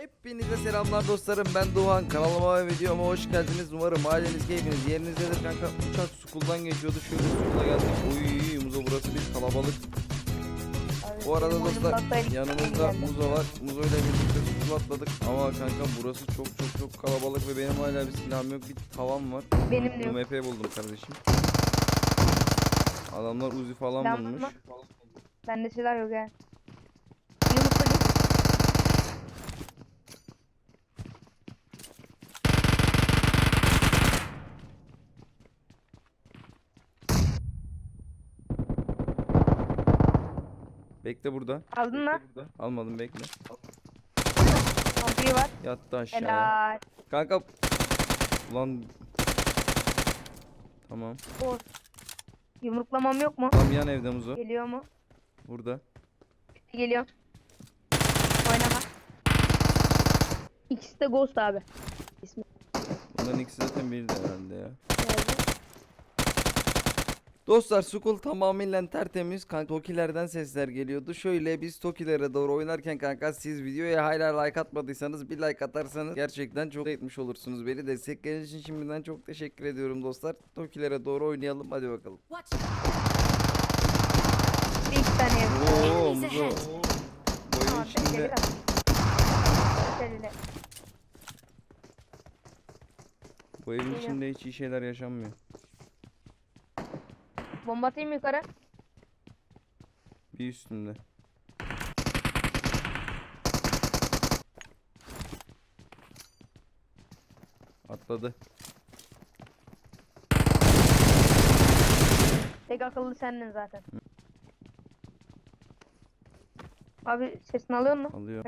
Hepinize selamlar dostlarım. Ben Doğan. Kanalıma ve videoma hoş geldiniz. Umarım aileniz keyfiniz yerinizdedir kanka. Uçak sukuldan geçiyordu. Şöyle sukula geldik. Uy Muzo burası bir kalabalık. Bu arada dostlar yanımızda Muzo var. Muzo ile birlikte sukul atladık. Ama kanka burası çok çok çok kalabalık ve benim hala bir silahım yok. Bir tavam var. Benim de yok. UMP buldum kardeşim. Adamlar Uzi falan Ben bulmuş. Bende silah yok ya. Bekle burada Aldın mı? almadım bekle Vampiri var. yattı aşağıya Helal. Kanka Ulan Tamam Or. Yumruklamam yok mu? Tam yan evde Muzo Geliyor mu? Burada Geliyor. Oynama. İkisi de Ghost abi. İsmi. Bunların ikisi zaten birdi herhalde ya Geldi. Dostlar Skull tamamıyla tertemiz. Kanka Tokilerden sesler geliyordu. Şöyle biz Tokilere doğru oynarken kanka siz videoya hala like atmadıysanız bir like atarsanız Gerçekten çok etmiş olursunuz beni. Destekleriniz için şimdiden çok teşekkür ediyorum dostlar. Tokilere doğru oynayalım hadi bakalım. İki tane. Oo bekle içinde. Bu evin içinde hiç iyi şeyler yaşanmıyor Bomba atayım yukarı? Bir üstünde Atladı Tek akıllı sendin zaten. Abi sesini alıyor musun? Alıyor?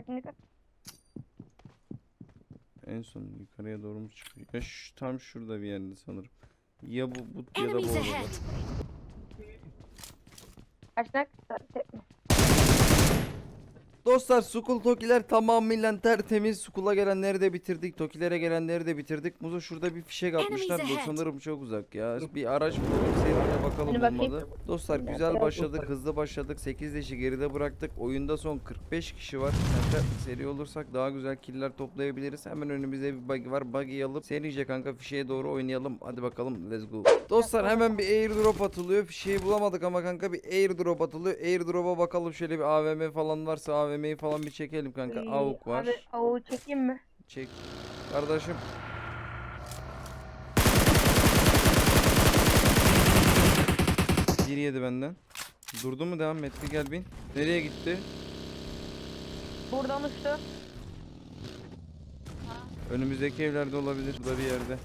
En son yukarıya doğru mu çıkıyor? Ya şu, tam şurada bir yerde sanırım. Ya bu bu ya da bu Enemies odada. ahead. Kaçnak? Tek mi? Dostlar Sukul Tokiler tamamıyla tertemiz. Sukul'a gelenleri de bitirdik. Tokilere gelenleri de bitirdik. Muzo şurada bir fişek atmışlar. Bu sanırım çok uzak ya. Bir araç bulalım. Seyrine bakalım Hani olmadı. Dostlar güzel başladık. Hızlı başladık. 8 leşi geride bıraktık. Oyunda son 45 kişi var. Kanka seri olursak daha güzel killer toplayabiliriz. Hemen önümüzde bir buggy var. Buggy'yi alıp serice kanka fişeğe doğru oynayalım. Hadi bakalım. Let's go. Dostlar hemen bir airdrop atılıyor. Fişeği bulamadık ama kanka bir airdrop atılıyor. Airdrop'a bakalım şöyle bir AVM falan varsa AVM'yi falan bir çekelim kanka. Ee, Avuk var. Abi avuğu çekeyim mi? Çek. Kardeşim. Bir yedi benden. Durdu mu devam etti gel bin. Nereye gitti? Buradan uçtu. Önümüzdeki evlerde olabilir. Burada bir yerde.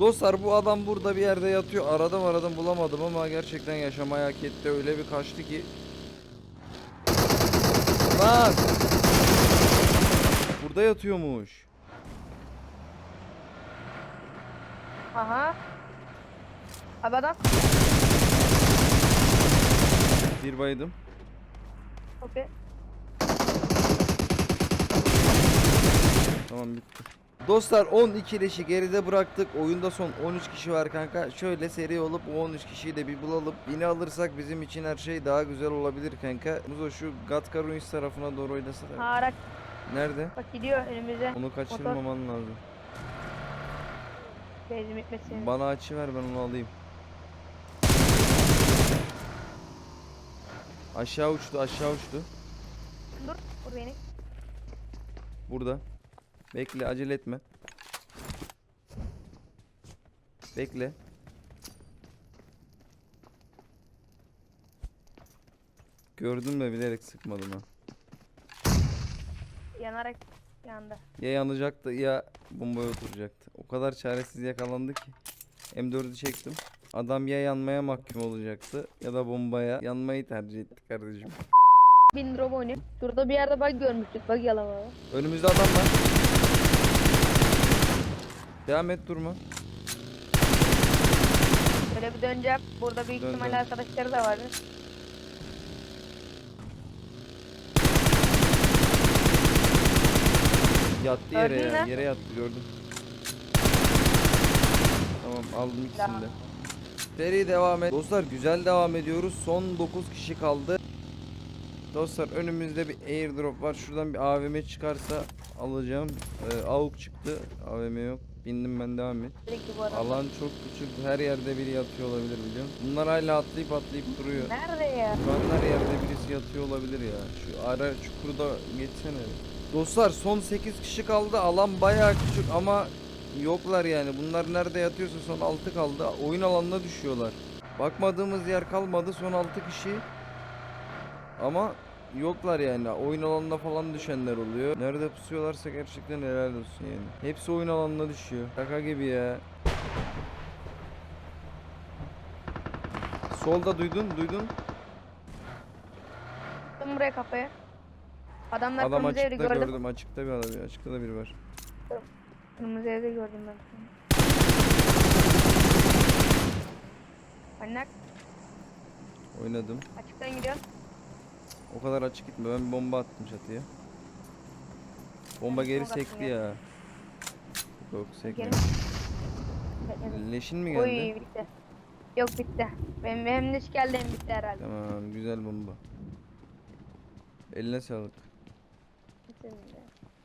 Dostlar bu adam burada bir yerde yatıyor. Aradım aradım bulamadım ama gerçekten yaşamayı hak etti. Öyle bir kaçtı ki. Lan! Burada yatıyormuş. Aha. Adam. Bir baydım. Okey. Tamam bitti. Dostlar 12 leşi geride bıraktık. Oyunda son 13 kişi var kanka. Şöyle seri olup o 13 kişiyi de bir bulalım. Yine alırsak bizim için her şey daha güzel olabilir kanka. Muzo şu Gatka Ruins tarafına doğru oynasana. Ha araç Nerede? bak gidiyor önümüze. Onu kaçırmaman lazım. Benzin bitmesin. Bana açı ver ben onu alayım. Aşağı uçtu aşağı uçtu. Dur. Vur beni. Burada. Bekle acele etme. Bekle. Gördün mü bilerek sıkmadım ha. Yanarak yandı. Ya yanacaktı ya bombaya oturacaktı. O kadar çaresiz yakalandı ki. M4'ü çektim. Adam ya yanmaya mahkum olacaktı ya da bombaya yanmayı tercih etti kardeşim. Bin drop oynuyor. Şurada bir yerde bug görmüştük. Bug yalamalı. Önümüzde adam var. Devam et durma. Böyle bir döneceğim. Burada büyük Dön, ihtimalle dön. arkadaşları da vardı. Yattı yere Gördün ya. mü? Yere yattı gördüm. Tamam aldım ikisini de. Seri devam et. Dostlar güzel devam ediyoruz. Son 9 kişi kaldı. Dostlar önümüzde bir airdrop var. Şuradan bir AVM çıkarsa alacağım. Ee, AUK çıktı. AVM yok. Bindim ben devam et. Alan çok küçük. Her yerde biri yatıyor olabilir biliyorum. Bunlar hala atlayıp atlayıp duruyor. Nerede ya? Şu an her yerde birisi yatıyor olabilir ya. Şu ara çukuru da geçsene. Dostlar son 8 kişi kaldı. Alan bayağı küçük ama yoklar yani. Bunlar nerede yatıyorsa son 6 kaldı. Oyun alanına düşüyorlar. Bakmadığımız yer kalmadı. Son 6 kişi. Ama yoklar yani. Oyun alanına falan düşenler oluyor. Nerede pusuyorlarsa gerçekten helal olsun yani. Hepsi oyun alanına düşüyor. Şaka gibi ya. Solda duydun, duydun. Attım buraya kafaya. Adamlar Adam kırmızı evde açıkta gördüm. gördüm. Açıkta bir adam. Açıkta da biri var. Kırmızı evde gördüm ben. Manyak. Oynadım. Açıktan gidiyorsun. O kadar açık gitme. Ben bir bomba attım çatıya. Bomba geri sekti ya. Yok. Bekledim. Leşin mi geldi? Oy bitti. Yok bitti. Benim hem de geldi hem bitti herhalde. Tamam güzel bomba. Eline sağlık.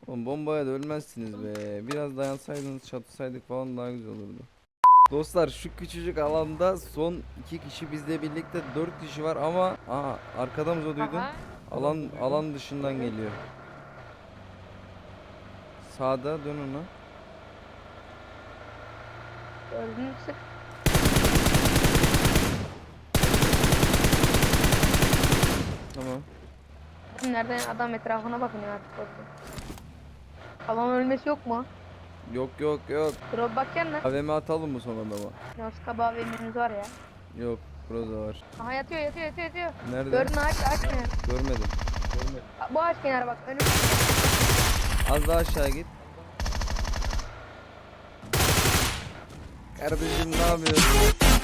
Oğlum bombaya da ölmezsiniz be. Biraz dayansaydınız çatısaydık falan daha güzel olurdu. Dostlar şu küçücük alanda son iki kişi bizle birlikte dört kişi var ama aha arkadan duydun. Aha. Alan alan dışından geliyor. Sağda dön ona. Gördün mü sık? Tamam. Nereden adam etrafına bakınıyor artık orada. Alan ölmesi yok mu? Yok yok yok. Drop bakacaksın mı? AVM atalım mı son adama? Nos kabağı vermemiz var ya. Yok. Burada var. Aha yatıyor yatıyor yatıyor yatıyor. Nerede? Gördün ağaç ağaç kenarı. Görmedim. Bu ağaç kenarı bak önüm. Az daha aşağı git. Kardeşim ne yapıyorsun?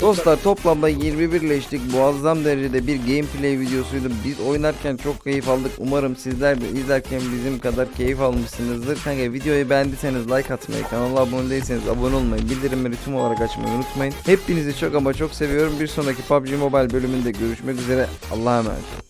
Dostlar toplamda 21 leşlik muazzam derecede bir gameplay videosuydu. Biz oynarken çok keyif aldık. Umarım sizler de izlerken bizim kadar keyif almışsınızdır. Kanka videoyu beğendiyseniz like atmayı, kanala abone değilseniz abone olmayı, bildirimleri tüm olarak açmayı unutmayın. Hepinizi çok ama çok seviyorum. Bir sonraki PUBG Mobile bölümünde görüşmek üzere. Allah'a emanet.